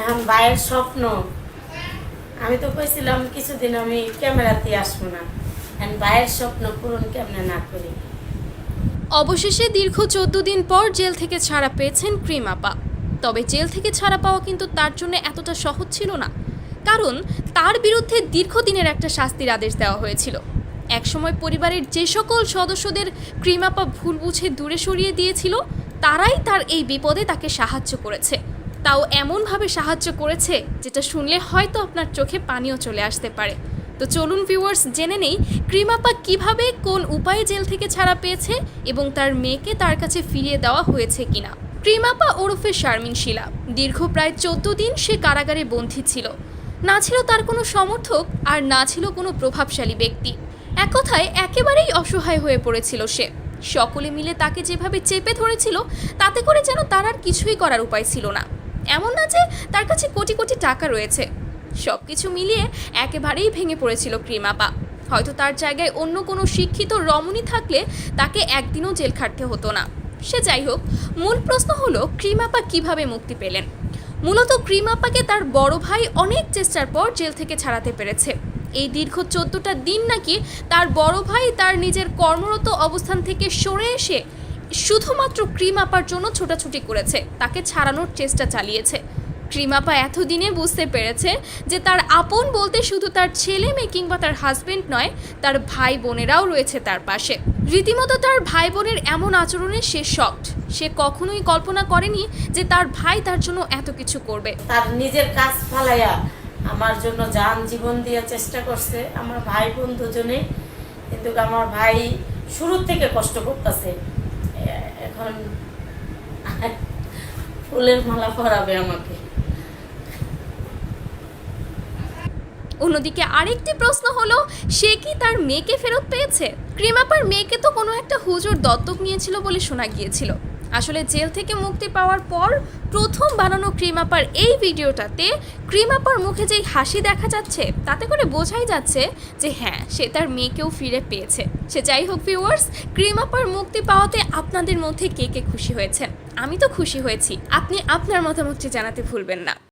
ভাইয়ের স্বপ্ন। আমি তো কইছিলাম কিছুদিন আমি ক্যামেরাতে আসব না। ভাইয়ের স্বপ্ন পূরণ কেমনে না করি? অবশেষে দীর্ঘ চোদ্দ দিন পর জেল থেকে ছাড়া পেয়েছেন ক্রিম আপা। তবে জেল থেকে ছাড়া পাওয়া কিন্তু তার জন্য এতটা সহজ ছিল না। কারণ তার বিরুদ্ধে দীর্ঘদিনের একটা শাস্তির আদেশ দেওয়া হয়েছিল। একসময় পরিবারের যে সকল সদস্যদের ক্রিম আপা ভুল বুঝে দূরে সরিয়ে দিয়েছিল, তারাই তার এই বিপদে তাকে সাহায্য করেছে। তাও এমনভাবে সাহায্য করেছে যেটা শুনলে হয়তো আপনার চোখে পানিও চলে আসতে পারে। তো চলুন ভিউয়ার্স জেনে নেই ক্রিমাপা কীভাবে কোন উপায়ে জেল থেকে ছাড়া পেয়েছে এবং তার মেয়েকে তার কাছে ফিরিয়ে দেওয়া হয়েছে কিনা। ক্রিমাপা ওরফে শারমিন শিলা, দীর্ঘ প্রায় চোদ্দ দিন সে কারাগারে বন্দী ছিল। না ছিল তার কোনো সমর্থক আর না ছিল কোনো প্রভাবশালী ব্যক্তি। এক কথায় একেবারেই অসহায় হয়ে পড়েছিল সে। সকলে মিলে তাকে যেভাবে চেপে ধরেছিল, তাতে করে যেন তার আর কিছুই করার উপায় ছিল না। এমন না যে তার কাছে কোটি কোটি টাকা রয়েছে। সব কিছু মিলিয়ে একেবারেই ভেঙে পড়েছিল ক্রিমাপা। হয়তো তার জায়গায় অন্য কোনো শিক্ষিত রমণী থাকলে তাকে একদিনও জেল খাটতে হতো না। সে যাই হোক, মূল প্রশ্ন হলো, ক্রিমাপা কীভাবে মুক্তি পেলেন? মূলত ক্রিমাপাকে তার বড় ভাই অনেক চেষ্টার পর জেল থেকে ছাড়াতে পেরেছে। এই দীর্ঘ চোদ্দটা দিন নাকি তার বড় ভাই তার নিজের কর্মরত অবস্থান থেকে সরে এসে শুধুমাত্র ক্রিমাপার জন্য ছোটাছুটি করেছে, তাকে ছাড়ানোর চেষ্টা চালিয়েছে। ক্রিমাপা এতদিনে বুঝতে পেরেছে যে তার আপন বলতে শুধু তার ছেলে মেয়ে কিংবা তার হাজবেন্ড নয়, তার ভাই বোনেরাও রয়েছে তার পাশে। রীতিমতো তার ভাই বোনের এমন আচরণে সে শকড সে কখনোই কল্পনা করেনি যে তার ভাই তার জন্য এত কিছু করবে। তার নিজের কাজ ফালাইয়া আমার জন্য যান জীবন দেওয়ার চেষ্টা করছে, আমার ভাই বোন দুজনে কিন্তু আমার ভাই শুরু থেকে কষ্ট করতেছে। এখন ফুলের মালা পরাবে আমাকে। অন্যদিকে আরেকটি প্রশ্ন হলো, সে কি তার মেয়েকে ফেরত পেয়েছে? ক্রিমাপার মেয়েকে তো কোনো একটা হুজুর দত্তক নিয়েছিল বলে শোনা গিয়েছিল। আসলে জেল থেকে মুক্তি পাওয়ার পর প্রথম বানানো ক্রিমাপার এই ভিডিওটাতে ক্রিমাপার মুখে যেই হাসি দেখা যাচ্ছে, তাতে করে বোঝাই যাচ্ছে যে হ্যাঁ সে তার মেয়েকেও ফিরে পেয়েছে। সে যাই হোক ভিউয়ার্স ক্রিমাপার মুক্তি পাওয়াতে আপনাদের মধ্যে কে কে খুশি হয়েছে? আমি তো খুশি হয়েছি। আপনি আপনার মতামতটি জানাতে ভুলবেন না।